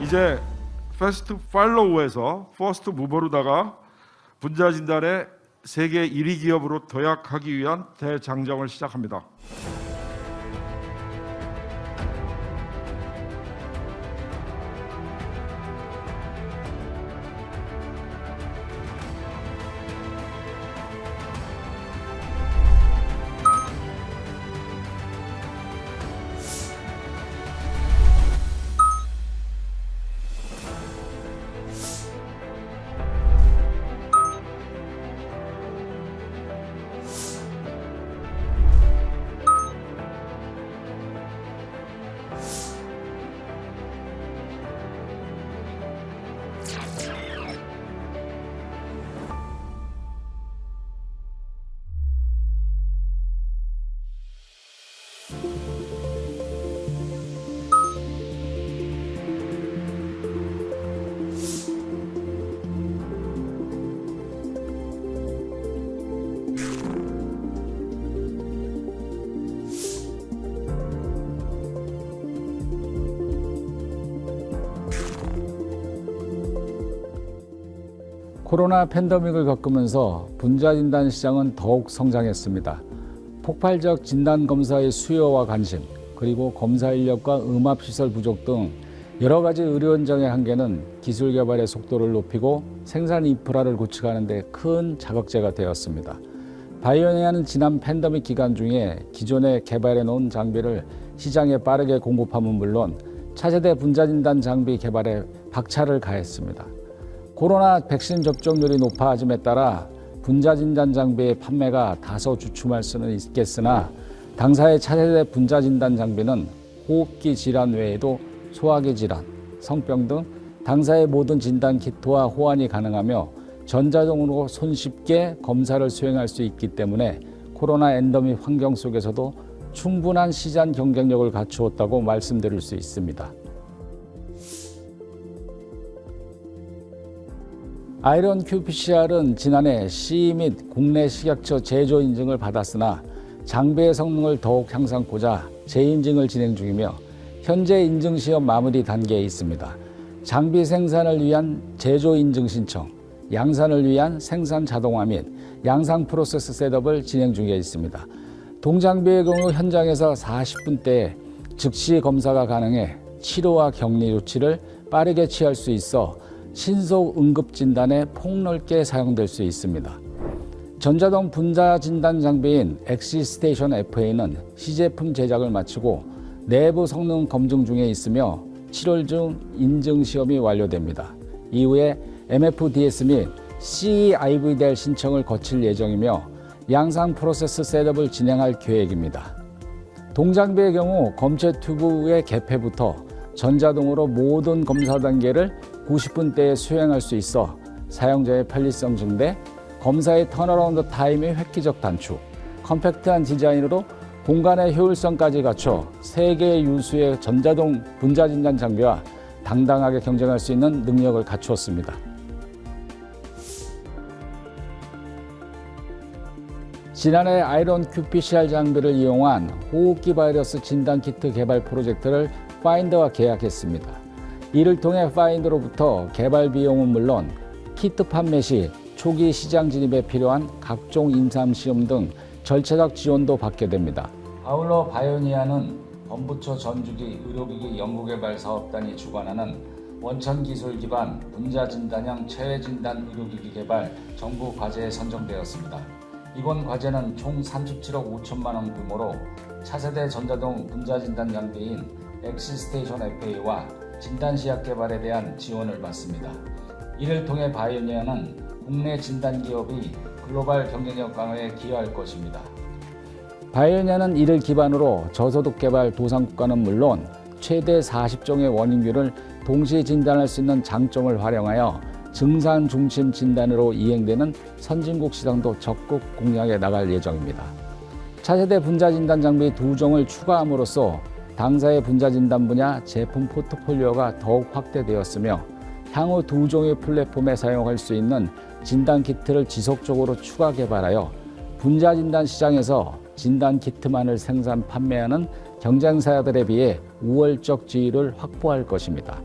이제 패스트 팔로우에서 퍼스트 무버로다가 분자 진단의 세계 1위 기업으로 도약하기 위한 대장정을 시작합니다. 코로나 팬데믹을 겪으면서 분자 진단 시장은 더욱 성장했습니다. 폭발적 진단 검사의 수요와 관심, 그리고 검사 인력과 음압 시설 부족 등 여러 가지 의료 현장의 한계는 기술 개발의 속도를 높이고 생산 인프라를 구축하는 데 큰 자극제가 되었습니다. 바이오니아는 지난 팬데믹 기간 중에 기존에 개발해 놓은 장비를 시장에 빠르게 공급함은 물론 차세대 분자 진단 장비 개발에 박차를 가했습니다. 코로나 백신 접종률이 높아짐에 따라 분자 진단 장비의 판매가 다소 주춤할 수는 있겠으나 당사의 차세대 분자 진단 장비는 호흡기 질환 외에도 소화기 질환, 성병 등 당사의 모든 진단 키트와 호환이 가능하며 전자동으로 손쉽게 검사를 수행할 수 있기 때문에 코로나 엔더믹 환경 속에서도 충분한 시장 경쟁력을 갖추었다고 말씀드릴 수 있습니다. 아이런 QPCR은 지난해 CE 및 국내 식약처 제조 인증을 받았으나 장비의 성능을 더욱 향상하고자 재인증을 진행 중이며 현재 인증 시험 마무리 단계에 있습니다. 장비 생산을 위한 제조 인증 신청, 양산을 위한 생산 자동화 및 양상 프로세스 셋업을 진행 중에 있습니다. 동장비의 경우 현장에서 40분대에 즉시 검사가 가능해 치료와 격리 조치를 빠르게 취할 수 있어 신속 응급 진단에 폭넓게 사용될 수 있습니다. 전자동 분자 진단 장비인 엑시스테이션 FA는 시제품 제작을 마치고 내부 성능 검증 중에 있으며 7월 중 인증 시험이 완료됩니다. 이후에 MFDS 및 CEIVDL 신청을 거칠 예정이며 양상 프로세스 셋업을 진행할 계획입니다. 동장비의 경우 검체 튜브의 개폐부터 전자동으로 모든 검사 단계를 90분대에 수행할 수 있어 사용자의 편리성 증대, 검사의 턴어라운드 타임의 획기적 단축, 컴팩트한 디자인으로 공간의 효율성까지 갖춰 세계 유수의 전자동 분자 진단 장비와 당당하게 경쟁할 수 있는 능력을 갖추었습니다. 지난해 아이론 QPCR 장비를 이용한 호흡기 바이러스 진단 키트 개발 프로젝트를 파인더와 계약했습니다. 이를 통해 파인더로부터 개발 비용은 물론 키트 판매 시 초기 시장 진입에 필요한 각종 임상 시험 등 절차적 지원도 받게 됩니다. 아울러 바이오니아는 범부처 전주기 의료기기 연구개발 사업단이 주관하는 원천 기술 기반 분자 진단형 체외 진단 의료기기 개발 정부 과제에 선정되었습니다. 이번 과제는 총 37억 5천만 원 규모로 차세대 전자동 분자 진단 장비인 엑시스테이션 FA와 진단시약 개발에 대한 지원을 받습니다. 이를 통해 바이오니아는 국내 진단 기업이 글로벌 경쟁력 강화에 기여할 것입니다. 바이오니아는 이를 기반으로 저소득 개발 도상국가는 물론 최대 40종의 원인균을 동시에 진단할 수 있는 장점을 활용하여 증산 중심 진단으로 이행되는 선진국 시장도 적극 공략해 나갈 예정입니다. 차세대 분자 진단 장비 두 종을 추가함으로써 당사의 분자 진단 분야 제품 포트폴리오가 더욱 확대되었으며 향후 두 종의 플랫폼에 사용할 수 있는 진단 키트를 지속적으로 추가 개발하여 분자 진단 시장에서 진단 키트만을 생산 판매하는 경쟁사들에 비해 우월적 지위를 확보할 것입니다.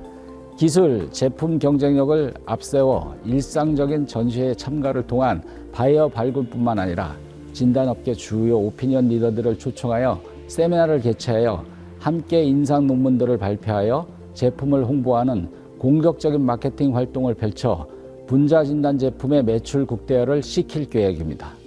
기술, 제품 경쟁력을 앞세워 일상적인 전시회 참가를 통한 바이어 발굴뿐만 아니라 진단업계 주요 오피니언 리더들을 초청하여 세미나를 개최하여 함께 인상 논문들을 발표하여 제품을 홍보하는 공격적인 마케팅 활동을 펼쳐 분자 진단 제품의 매출 극대화를 시킬 계획입니다.